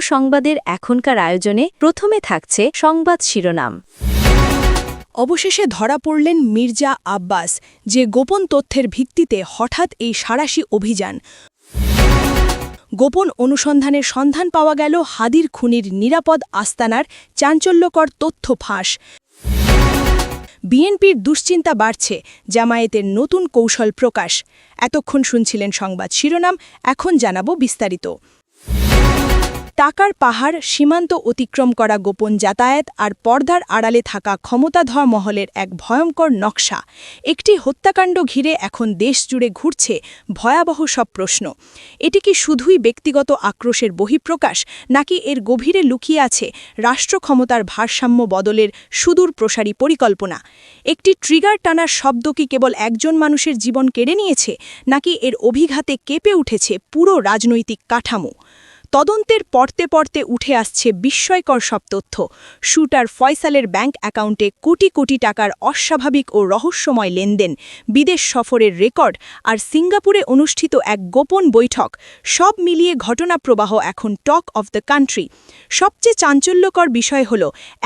সংবাদের এখনকার আয়োজনে প্রথমে থাকছে সংবাদ শিরোনাম। অবশেষে ধরা পড়লেন মির্জা আব্বাস, যে গোপন তথ্যের ভিত্তিতে হঠাৎ এই সারাশি অভিযান। গোপন অনুসন্ধানের সন্ধান পাওয়া গেল হাদির খুনির নিরাপদ আস্তানার চাঞ্চল্যকর তথ্য ফাঁস। বিএনপির দুশ্চিন্তা বাড়ছে, জামায়াতের নতুন কৌশল প্রকাশ। এতক্ষণ শুনছিলেন সংবাদ শিরোনাম, এখন জানাব বিস্তারিত। টাকার পাহাড় সীমান্ত অতিক্রম করা গোপন যাতায়াত আর পর্দার আড়ালে থাকা ক্ষমতাধর মহলের এক ভয়ঙ্কর নকশা। একটি হত্যাকাণ্ড ঘিরে এখন দেশ জুড়ে ঘুরছে ভয়াবহ সব প্রশ্ন। এটি কি শুধুই ব্যক্তিগত আক্রোশের বহিঃপ্রকাশ, নাকি এর গভীরে লুকিয়ে আছে রাষ্ট্র ক্ষমতার ভারসাম্য বদলের সুদূর প্রসারী পরিকল্পনা? একটি ট্রিগার টানার শব্দ কি কেবল একজন মানুষের জীবন কেড়ে নিয়েছে, নাকি এর অভিঘাতে কেঁপে উঠেছে পুরো রাজনৈতিক কাঠামো? তদন্তের পড়তে পড়তে উঠে আসছে বিস্ময়কর সব তথ্য। শুটার ফয়সালের ব্যাংক অ্যাকাউন্টে কোটি কোটি টাকার অস্বাভাবিক ও রহস্যময় লেনদেন, বিদেশ সফরের রেকর্ড আর সিঙ্গাপুরে অনুষ্ঠিত এক গোপন বৈঠক, সব মিলিয়ে ঘটনাপ্রবাহ এখন টক অফ দ্য কান্ট্রি। সবচেয়ে চাঞ্চল্যকর বিষয় হল,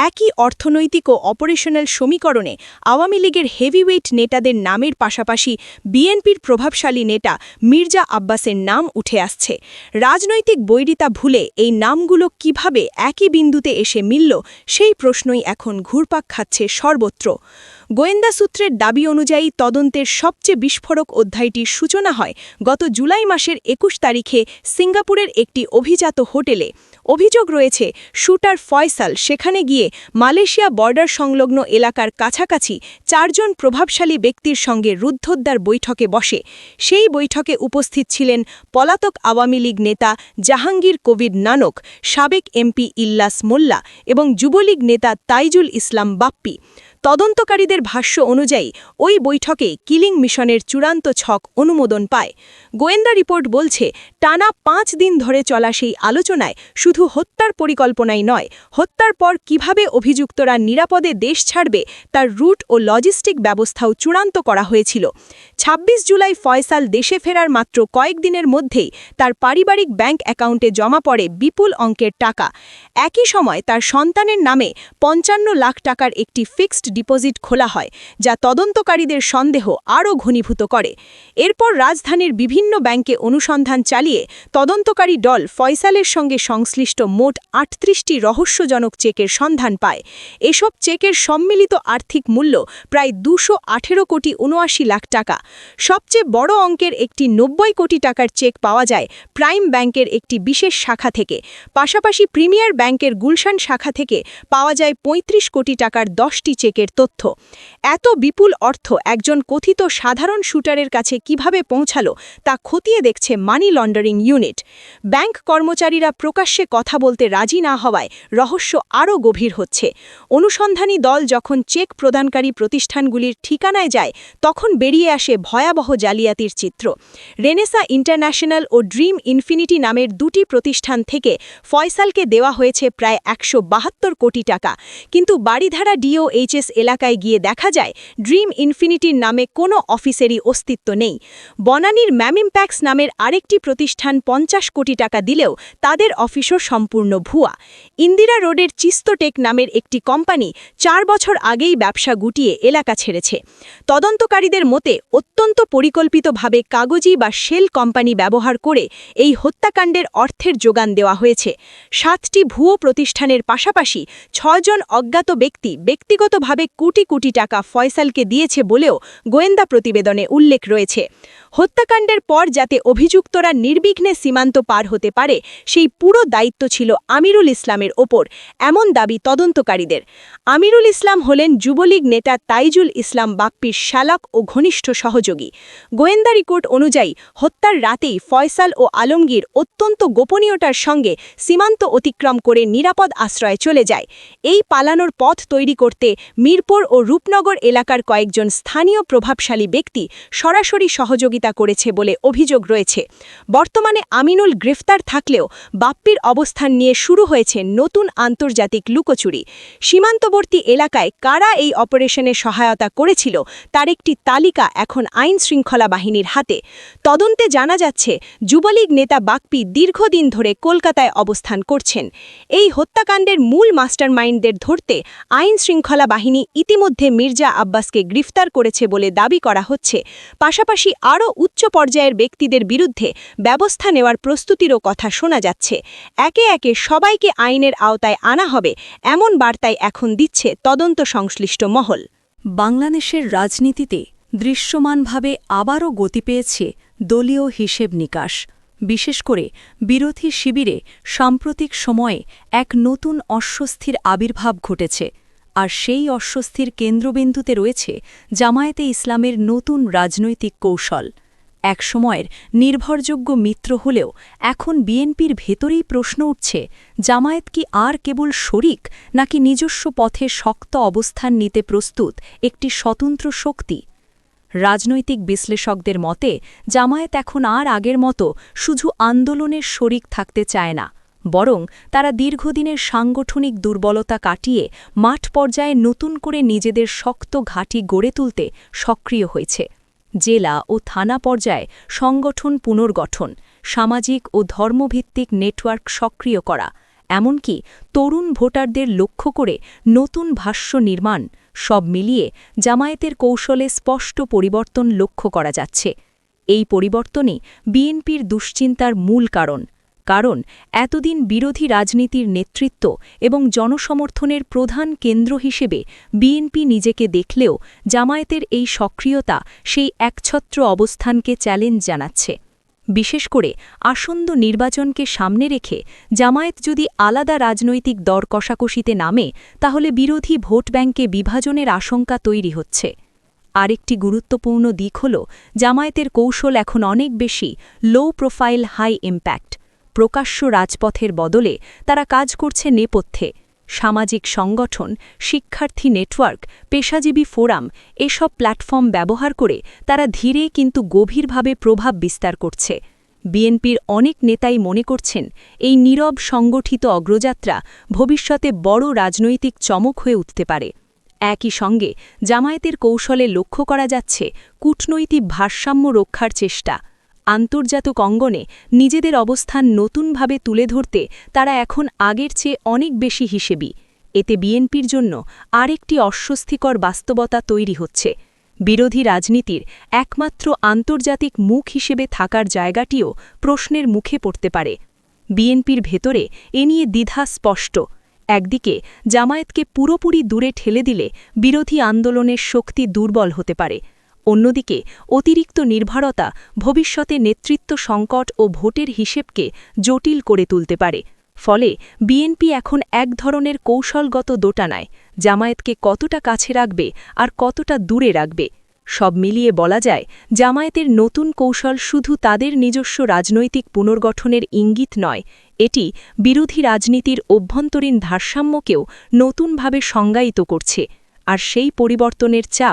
একই অর্থনৈতিক ও অপারেশনাল সমীকরণে আওয়ামী লীগের হেভিওয়েট নেতাদের নামের পাশাপাশি বিএনপির প্রভাবশালী নেতা মির্জা আব্বাসের নাম উঠে আসছে। রাজনৈতিক বৈরিতা ভুলে এই নামগুলো কীভাবে একই বিন্দুতে এসে মিলল, সেই প্রশ্নই এখন ঘুরপাক খাচ্ছে সর্বত্র। গোয়েন্দা সূত্রের দাবি অনুযায়ী তদন্তের সবচেয়ে বিস্ফোরক অধ্যায়টির সূচনা হয় গত জুলাই মাসের একুশ তারিখে সিঙ্গাপুরের একটি অভিজাত হোটেলে। অভিযোগ রয়েছে, শুটার ফয়সাল সেখানে গিয়ে মালয়েশিয়া বর্ডার সংলগ্ন এলাকার কাছাকাছি চারজন প্রভাবশালী ব্যক্তির সঙ্গে রুদ্ধদ্বার বৈঠকে বসে। সেই বৈঠকে উপস্থিত ছিলেন পলাতক আওয়ামী লীগ নেতা জাহাঙ্গীর কবির নানক সাবেক এমপি ইল্লাস মোল্লা এবং যুবলীগ নেতা তাইজুল ইসলাম বাপ্পি। তদন্তকারীদের ভাষ্য অনুযায়ী, ওই বৈঠকে কিলিং মিশনের চূড়ান্ত ছক অনুমোদন পায়। গোয়েন্দা রিপোর্ট বলছে, টানা পাঁচ দিন ধরে চলা সেই আলোচনায় শুধু হত্যার পরিকল্পনাই নয়, হত্যার পর কীভাবে অভিযুক্তরা নিরাপদে দেশ ছাড়বে, তার রুট ও লজিস্টিক ব্যবস্থাও চূড়ান্ত করা হয়েছিল। ২৬ জুলাই ফয়সাল দেশে ফেরার মাত্র কয়েকদিনের মধ্যেই তার পারিবারিক ব্যাংক অ্যাকাউন্টে জমা পড়ে বিপুল অঙ্কের টাকা। একই সময় তার সন্তানের নামে পঞ্চান্ন লাখ টাকার একটি ফিক্সড ডিপোজিট খোলা হয়, যা তদন্তকারীদের সন্দেহ আরও ঘনীভূত করে। এরপর রাজধানীর বিভিন্ন ব্যাংকে অনুসন্ধান চালিয়ে তদন্তকারী দল ফয়সালের সঙ্গে সংশ্লিষ্ট মোট আটত্রিশটি রহস্যজনক চেকের সন্ধান পায়। এসব চেকের সম্মিলিত আর্থিক মূল্য প্রায় দুশো কোটি উনআশি লাখ টাকা। সবচেয়ে বড় অঙ্কের একটি নব্বই কোটি টাকার চেক পাওয়া যায় প্রাইম ব্যাংকের একটি বিশেষ শাখা থেকে। পাশাপাশি প্রিমিয়ার ব্যাংকের গুলশান শাখা থেকে পাওয়া যায় ৩৫ কোটি টাকার দশটি চেকের তথ্য। এত বিপুল অর্থ একজন কথিত সাধারণ শুটারের কাছে কীভাবে পৌঁছালো তা খতিয়ে দেখছে মানি লন্ডারিং ইউনিট। ব্যাংক কর্মচারীরা প্রকাশ্যে কথা বলতে রাজি না হওয়ায় রহস্য আরও গভীর হচ্ছে। অনুসন্ধানী দল যখন চেক প্রদানকারী প্রতিষ্ঠানগুলির ঠিকানায় যায়, তখন বেরিয়ে আসে ভয়াবহ জালিয়াতির চিত্র। রেনেসা ইন্টারন্যাশনাল ও ড্রিম ইনফিনিটি নামের দুটি প্রতিষ্ঠান থেকে ফয়সালকে দেওয়া হয়েছে প্রায় একশো বাহাত্তর কোটি টাকা। কিন্তু বাড়িধারা ডিওএইচএস এলাকায় গিয়ে দেখা যায়, ড্রিম ইনফিনিটির নামে কোনো অফিসেরই অস্তিত্ব নেই। বনানীর ম্যামিমপ্যাক্স নামের আরেকটি প্রতিষ্ঠান পঞ্চাশ কোটি টাকা দিলেও তাদের অফিসও সম্পূর্ণ ভুয়া। ইন্দিরা রোডের চিস্তটেক নামের একটি কোম্পানি চার বছর আগেই ব্যবসা গুটিয়ে এলাকা ছেড়েছে। তদন্তকারীদের মতে, অত্যন্ত পরিকল্পিতভাবে কাগজি বা শেল কোম্পানি ব্যবহার করে এই হত্যাকাণ্ডের অর্থের যোগান দেওয়া হয়েছে। সাতটি ভুয়ো প্রতিষ্ঠানের পাশাপাশি ছজন অজ্ঞাত ব্যক্তি ব্যক্তিগতভাবে কোটি কোটি টাকা ফয়সালকে দিয়েছে বলেও গোয়েন্দা প্রতিবেদনে উল্লেখ রয়েছে। হত্যাকাণ্ডের পর যাতে অভিযুক্তরা নির্বিঘ্নে সীমান্ত পার হতে পারে, সেই পুরো দায়িত্ব ছিল আমিরুল ইসলামের ওপর, এমন দাবি তদন্তকারীদের। আমিরুল ইসলাম হলেন যুবলীগ নেতা তাইজুল ইসলাম বাপ্পির শালক ও ঘনিষ্ঠ সহযোগী। গোয়েন্দা রিপোর্ট অনুযায়ী, হত্যার রাতেই ফয়সাল ও আলমগীর অত্যন্ত গোপনীয়তার সঙ্গে সীমান্ত অতিক্রম করে নিরাপদ আশ্রয়ে চলে যায়। এই পালানোর পথ তৈরি করতে মিরপুর ও রূপনগর এলাকার কয়েকজন স্থানীয় প্রভাবশালী ব্যক্তি সরাসরি সহযোগিতা সহযোগিতা করেছে বলে অভিযোগ রয়েছে। বর্তমানে আমিনুল গ্রেফতার থাকলেও বাপ্পির অবস্থান নিয়ে শুরু হয়েছে নতুন আন্তর্জাতিক লুকোচুরি। সীমান্তবর্তী এলাকায় কারা এই অপারেশনে সহায়তা করেছিল তার একটি তালিকা এখন আইন শৃঙ্খলা বাহিনীর হাতে। তদন্তে জানা যাচ্ছে, যুবলীগ নেতা বাপ্পি দীর্ঘদিন ধরে কলকাতায় অবস্থান করছেন। এই হত্যাকাণ্ডের মূল মাস্টারমাইন্ডদের ধরতে আইন শৃঙ্খলা বাহিনী ইতিমধ্যে মির্জা আব্বাসকে গ্রেফতার করেছে বলে দাবি করা হচ্ছে। পাশাপাশি আরও উচ্চ পর্যায়ের ব্যক্তিদের বিরুদ্ধে ব্যবস্থা নেওয়ার প্রস্তুতিরও কথা শোনা যাচ্ছে। একে একে সবাইকে আইনের আওতায় আনা হবে, এমন বার্তায় এখন দিচ্ছে তদন্ত সংশ্লিষ্ট মহল। বাংলাদেশের রাজনীতিতে দৃশ্যমানভাবে আবারও গতি পেয়েছে দলীয় হিসেব নিকাশ। বিশেষ করে বিরোধী শিবিরে সাম্প্রতিক সময়ে এক নতুন অস্বস্তির আবির্ভাব ঘটেছে। আর সেই অস্বস্তির কেন্দ্রবিন্দুতে রয়েছে জামায়াতে ইসলামের নতুন রাজনৈতিক কৌশল। একসময়ের নির্ভরযোগ্য মিত্র হলেও এখন বিএনপির ভেতরেই প্রশ্ন উঠছে, জামায়াত কি আর কেবল শরিক নাকি নিজস্ব পথে শক্ত অবস্থান নিতে প্রস্তুত একটি স্বতন্ত্র শক্তি? রাজনৈতিক বিশ্লেষকদের মতে, জামায়াত এখন আর আগের মতো শুধু আন্দোলনের শরিক থাকতে চায় না। বরং তারা দীর্ঘদিনের সাংগঠনিক দুর্বলতা কাটিয়ে মাঠ পর্যায়ে নতুন করে নিজেদের শক্ত ঘাঁটি গড়ে তুলতে সক্রিয় হয়েছে। জেলা ও থানা পর্যায়ে সংগঠন পুনর্গঠন, সামাজিক ও ধর্মভিত্তিক নেটওয়ার্ক সক্রিয় করা, এমনকি তরুণ ভোটারদের লক্ষ্য করে নতুন ভাষ্য নির্মাণ, সব মিলিয়ে জামায়াতের কৌশলে স্পষ্ট পরিবর্তন লক্ষ্য করা যাচ্ছে। এই পরিবর্তনই বিএনপির দুশ্চিন্তার মূল কারণ। কারণ এতদিন বিরোধী রাজনীতির নেতৃত্ব এবং জনসমর্থনের প্রধান কেন্দ্র হিসেবে বিএনপি নিজেকে দেখলেও জামায়াতের এই সক্রিয়তা সেই একছত্র অবস্থানকে চ্যালেঞ্জ জানাচ্ছে। বিশেষ করে আসন্ন নির্বাচনকে সামনে রেখে জামায়াত যদি আলাদা রাজনৈতিক দর কষাকষিতে নামে, তাহলে বিরোধী ভোট ব্যাংকে বিভাজনের আশঙ্কা তৈরি হচ্ছে। আরেকটি গুরুত্বপূর্ণ দিক হল, জামায়াতের কৌশল এখন অনেক বেশি লো প্রোফাইল হাই ইম্প্যাক্ট প্রকাশ্য রাজপথের বদলে তারা কাজ করছে নেপথ্যে। সামাজিক সংগঠন, শিক্ষার্থী নেটওয়ার্ক, পেশাজীবী ফোরাম এসব প্ল্যাটফর্ম ব্যবহার করে তারা ধীরে কিন্তু গভীরভাবে প্রভাব বিস্তার করছে। বিএনপির অনেক নেতাই মনে করছেন, এই নীরব সংগঠিত অগ্রযাত্রা ভবিষ্যতে বড় রাজনৈতিক চমক হয়ে উঠতে পারে। একই সঙ্গে জামায়াতের কৌশলে লক্ষ্য করা যাচ্ছে, কূটনৈতিক ভারসাম্য রক্ষার চেষ্টা। আন্তর্জাতিক অঙ্গনে নিজেদের অবস্থান নতুনভাবে তুলে ধরতে তারা এখন আগের চেয়ে অনেক বেশি হিসেবি। এতে বিএনপির জন্য আরেকটি অস্বস্তিকর বাস্তবতা তৈরি হচ্ছে। বিরোধী রাজনীতির একমাত্র আন্তর্জাতিক মুখ হিসেবে থাকার জায়গাটিও প্রশ্নের মুখে পড়তে পারে। বিএনপির ভেতরে এ নিয়ে দ্বিধা স্পষ্ট। একদিকে জামায়াতকে পুরোপুরি দূরে ঠেলে দিলে বিরোধী আন্দোলনের শক্তি দুর্বল হতে পারে। অন্যদিকে, অতিরিক্ত নির্ভরতা ভবিষ্যতে নেতৃত্ব সংকট ও ভোটের হিসেবকে জটিল করে তুলতে পারে। ফলে, বিএনপি এখন এক ধরনের কৌশলগত দোটানায়, জামায়াতকে কতটা কাছে রাখবে আর কতটা দূরে রাখবে। সব মিলিয়ে বলা যায়, জামায়াতের নতুন কৌশল শুধু তাদের নিজস্ব রাজনৈতিক পুনর্গঠনের ইঙ্গিত নয়, এটি বিরোধী রাজনীতির অভ্যন্তরীণ ভারসাম্যকেও নতুনভাবে সংজ্ঞায়িত করছে। আর সেই পরিবর্তনের চাপ